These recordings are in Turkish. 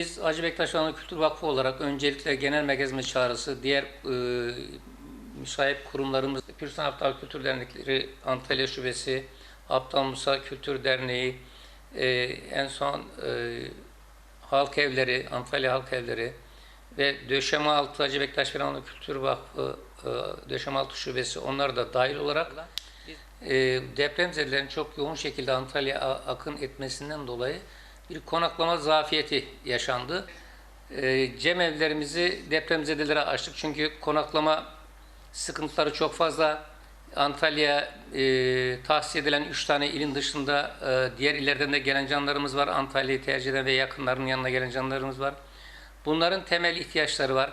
Biz Hacı Bektaş Anadolu Kültür Vakfı olarak öncelikle genel merkezimiz çağrısı, diğer e, müsait kurumlarımız, Pürsan Aptal Kültür Dernekleri, Antalya Şubesi, Aptal Musa Kültür Derneği, e, en son e, Halk Evleri, Antalya Halk Evleri ve Döşemealtı Hacı Bektaş Anadolu Kültür Vakfı, e, Döşemealtı Şubesi onlar da dahil olarak e, depremzedelerin çok yoğun şekilde Antalya'ya a- akın etmesinden dolayı bir konaklama zafiyeti yaşandı. E, cem evlerimizi depremzedelere açtık çünkü konaklama sıkıntıları çok fazla. Antalya e, tahsis edilen 3 tane ilin dışında e, diğer illerden de gelen canlarımız var. Antalya'yı tercih eden ve yakınlarının yanına gelen canlarımız var. Bunların temel ihtiyaçları var.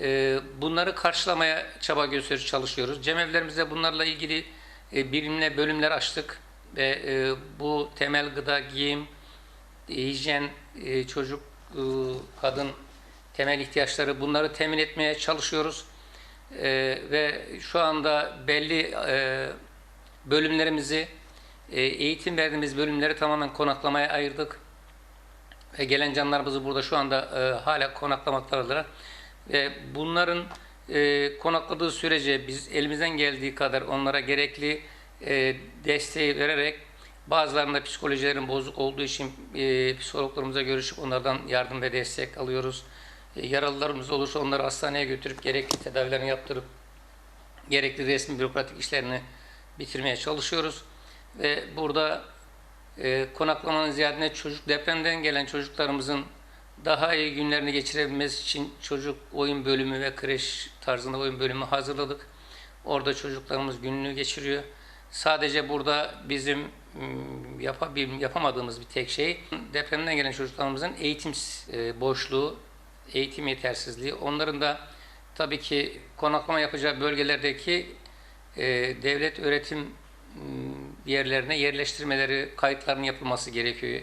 E, bunları karşılamaya çaba gösteriyoruz, çalışıyoruz. Cemevlerimizde bunlarla ilgili e, bilimle bölümler açtık ve e, bu temel gıda, giyim, hijyen, e, çocuk, e, kadın temel ihtiyaçları bunları temin etmeye çalışıyoruz. E, ve şu anda belli bölümlerimizi, eğitim verdiğimiz bölümleri tamamen konaklamaya ayırdık. Ve gelen canlarımızı burada şu anda e, hala konaklamaktadılar. Ve bunların konakladığı sürece biz elimizden geldiği kadar onlara gerekli desteği vererek bazılarında psikolojilerin bozuk olduğu için e, psikologlarımıza görüşüp onlardan yardım ve destek alıyoruz. E, yaralılarımız olursa onları hastaneye götürüp gerekli tedavilerini yaptırıp gerekli resmi bürokratik işlerini bitirmeye çalışıyoruz. Ve burada e, konaklamanın ziyadine çocuk depremden gelen çocuklarımızın daha iyi günlerini geçirebilmesi için çocuk oyun bölümü ve kreş tarzında oyun bölümü hazırladık. Orada çocuklarımız gününü geçiriyor. Sadece burada bizim yapabil, yapamadığımız bir tek şey depremden gelen çocuklarımızın eğitim e, boşluğu, eğitim yetersizliği. Onların da tabii ki konaklama yapacağı bölgelerdeki e, devlet öğretim mm, yerlerine yerleştirmeleri, kayıtlarının yapılması gerekiyor.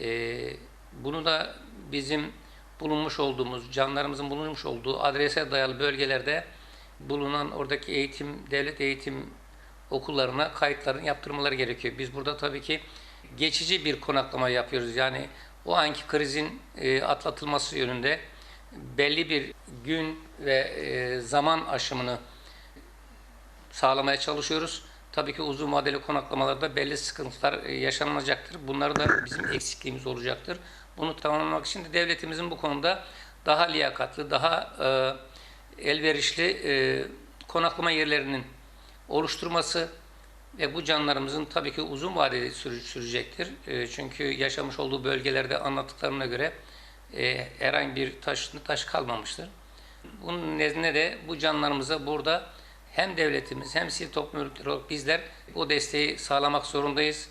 E, bunu da bizim bulunmuş olduğumuz, canlarımızın bulunmuş olduğu adrese dayalı bölgelerde bulunan oradaki eğitim, devlet eğitim okullarına kayıtların yaptırmaları gerekiyor. Biz burada tabii ki geçici bir konaklama yapıyoruz. Yani o anki krizin e, atlatılması yönünde belli bir gün ve e, zaman aşımını sağlamaya çalışıyoruz. Tabii ki uzun vadeli konaklamalarda belli sıkıntılar e, yaşanacaktır. Bunlar da bizim eksikliğimiz olacaktır. Bunu tamamlamak için de devletimizin bu konuda daha liyakatlı, daha e, elverişli e, konaklama yerlerinin oluşturması ve bu canlarımızın tabii ki uzun vadeli sürecektir. E, çünkü yaşamış olduğu bölgelerde anlattıklarına göre e, herhangi bir taş, taş kalmamıştır. Bunun nezdinde de bu canlarımıza burada hem devletimiz hem sivil toplum örgütleri olarak bizler bu desteği sağlamak zorundayız.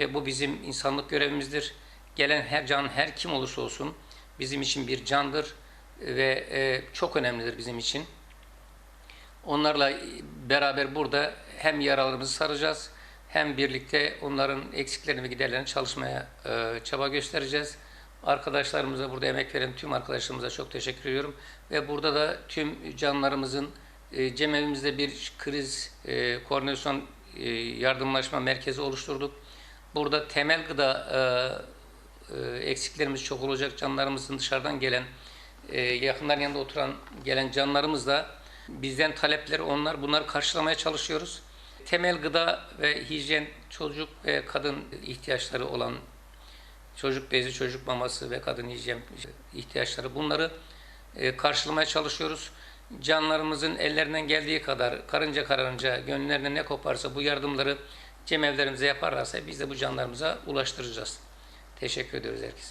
Ve bu bizim insanlık görevimizdir. Gelen her can, her kim olursa olsun bizim için bir candır ve e, çok önemlidir bizim için. Onlarla beraber burada hem yaralarımızı saracağız hem birlikte onların eksiklerini ve giderlerini çalışmaya e, çaba göstereceğiz. Arkadaşlarımıza burada emek veren tüm arkadaşlarımıza çok teşekkür ediyorum. Ve burada da tüm canlarımızın e, cemevimizde bir kriz e, koordinasyon e, yardımlaşma merkezi oluşturduk. Burada temel gıda e, e, eksiklerimiz çok olacak. Canlarımızın dışarıdan gelen, e, yakınların yanında oturan gelen canlarımız da bizden talepleri onlar. Bunları karşılamaya çalışıyoruz. Temel gıda ve hijyen çocuk ve kadın ihtiyaçları olan çocuk bezi, çocuk maması ve kadın hijyen ihtiyaçları bunları e, karşılamaya çalışıyoruz. Canlarımızın ellerinden geldiği kadar karınca kararınca gönüllerine ne koparsa bu yardımları cemevlerimize yaparlarsa biz de bu canlarımıza ulaştıracağız. Teşekkür ediyoruz herkese.